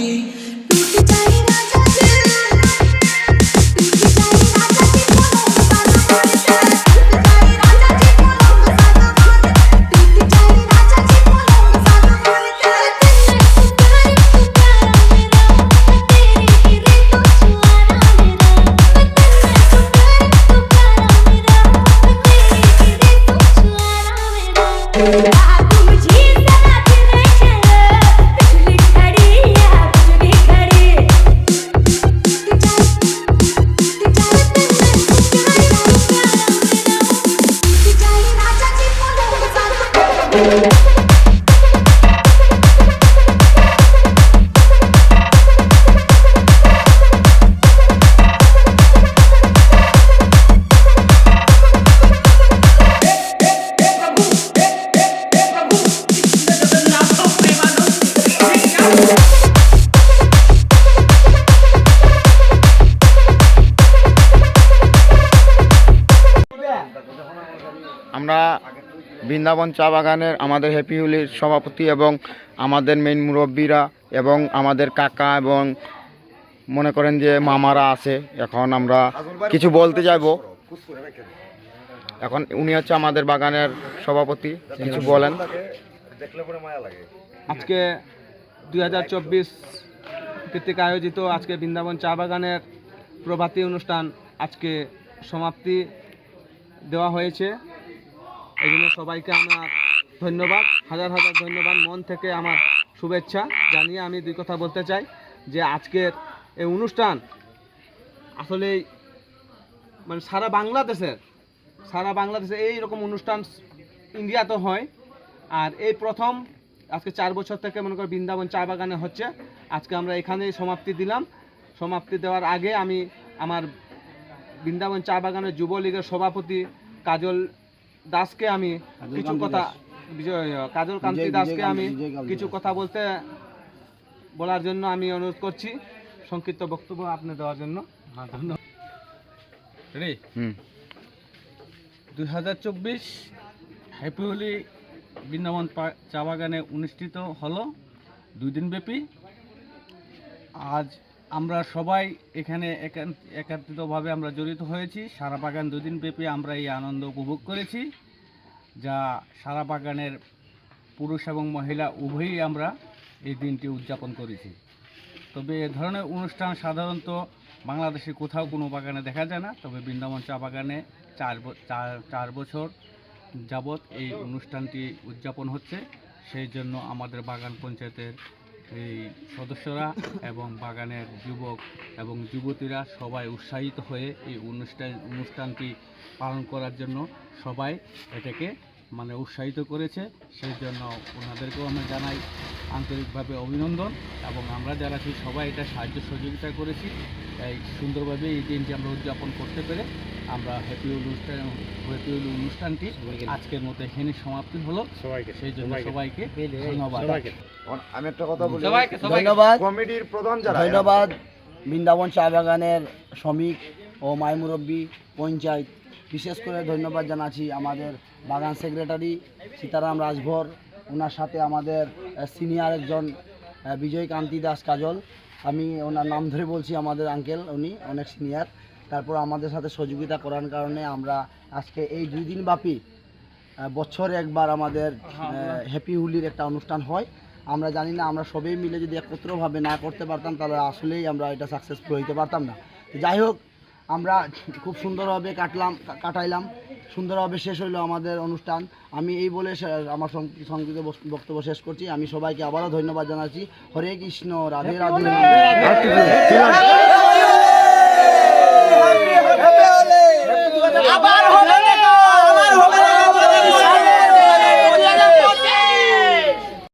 You. আমরা বৃন্দাবন চা বাগানের আমাদের হ্যাপি হুলির সভাপতি এবং আমাদের মেইন মুরব্বীরা এবং আমাদের কাকা এবং মনে করেন যে মামারা আছে। এখন আমরা কিছু বলতে চাইব। এখন উনি হচ্ছে আমাদের বাগানের সভাপতি, কিছু বলেন। আজকে দুই হাজার চব্বিশ কর্তৃক আয়োজিত আজকে বৃন্দাবন চা বাগানের প্রভাতী অনুষ্ঠান আজকে সমাপ্তি দেওয়া হয়েছে। এই জন্য সবাইকে আমার ধন্যবাদ, হাজার হাজার ধন্যবাদ, মন থেকে আমার শুভেচ্ছা জানিয়ে আমি দুই কথা বলতে চাই, যে আজকের এই অনুষ্ঠান আসলে মানে সারা বাংলাদেশের, সারা বাংলাদেশে এই রকম অনুষ্ঠান ইন্ডিয়াতে হয়, আর এই প্রথম আজকে চার বছর থেকে মনে করো বৃন্দাবন চা বাগানে হচ্ছে, আজকে আমরা এখানেই সমাপ্তি দিলাম, সমাপ্তি দেওয়ার আগে আমি আমার বৃন্দাবন চা বাগানের যুবলীগের সভাপতি কাজল দাসকে আমি কিছু কথা বিজয় কাজল কান্তি দাসকে আমি কিছু কথা বলতে বলার জন্য আমি অনুরোধ করছি। সংক্ষিপ্ত বক্তব্য আপনি দেওয়ার জন্য। হ্যাঁ ধন্যবাদ। রে দুই হাজার চব্বিশ হ্যাপি হোলি বৃন্দাবন পা- চা বাগানে অনুষ্ঠিত হলো দুই দিনব্যাপী। আজ আমরা সবাই এখানে একাত্রিতভাবে আমরা জড়িত হয়েছি। সারা বাগান দুদিন ব্যাপী আমরা এই আনন্দ উপভোগ করেছি, যা সারা বাগানের পুরুষ এবং মহিলা উভয়ই আমরা এই দিনটি উদযাপন করেছি। তবে এ ধরনের অনুষ্ঠান সাধারণত বাংলাদেশে কোথাও কোনো বাগানে দেখা যায় না, তবে বৃন্দাবন চা বাগানে চার- চার বছর যাবৎ এই অনুষ্ঠানটি উদযাপন হচ্ছে। সেই জন্য আমাদের বাগান পঞ্চায়েতের এই সদস্যরা এবং বাগানের যুবক এবং যুবতীরা সবাই উৎসাহিত হয়ে এই অনুষ্ঠান, অনুষ্ঠানটি পালন করার জন্য সবাই এটাকে মানে উৎসাহিত করেছে। সেই জন্য ওনাদেরকেও আমরা জানাই আন্তরিকভাবে অভিনন্দন এবং আমরা যারা আছি সবাই এটা সাহায্য সহযোগিতা করেছি। তাই সুন্দরভাবে এই দিনটি আমরা উদযাপন করতে পেরে আমরা হ্যাপি অনুষ্ঠান হ্যাপি অনুষ্ঠানটি আজকের মতো এখানে সমাপ্তি হলো। সবাইকে সেই জন্য সবাইকে। ধন্যবাদ। আমি একটা কথা বলি। সবাইকে ধন্যবাদ। কমিটির প্রধান যারা ধন্যবাদ। বৃন্দাবন চা বাগানের শ্রমিক ও মাই মুরব্বী পঞ্চায়েত। বিশেষ করে ধন্যবাদ জানাচ্ছি আমাদের বাগান সেক্রেটারি সীতারাম রাজভর। ওনার সাথে আমাদের সিনিয়র একজন আহ, বিজয় কান্তি দাস কাজল। আমি ওনার নাম ধরে বলছি আমাদের আঙ্কেল উনি অনেক সিনিয়র। তারপর আমাদের সাথে সহযোগিতা করার কারণে আমরা আজকে এই দুই দিন ব্যাপী বছরে একবার আমাদের হ্যাপি হুলির একটা অনুষ্ঠান হয়। আমরা জানি না আমরা সবাই মিলে যদি একত্রভাবে না করতে পারতাম তাহলে আসলেই আমরা এটা সাকসেসফুল হইতে পারতাম না। যাই হোক আমরা খুব সুন্দরভাবে কাটলাম কাটাইলাম। সুন্দরভাবে শেষ হইল আমাদের অনুষ্ঠান। আমি এই বলে আমার সংক্ষিপ্ত বক্তব্য শেষ করছি। আমি সবাইকে আবারও ধন্যবাদ জানাচ্ছি। হরে কৃষ্ণ রাধে রাধে।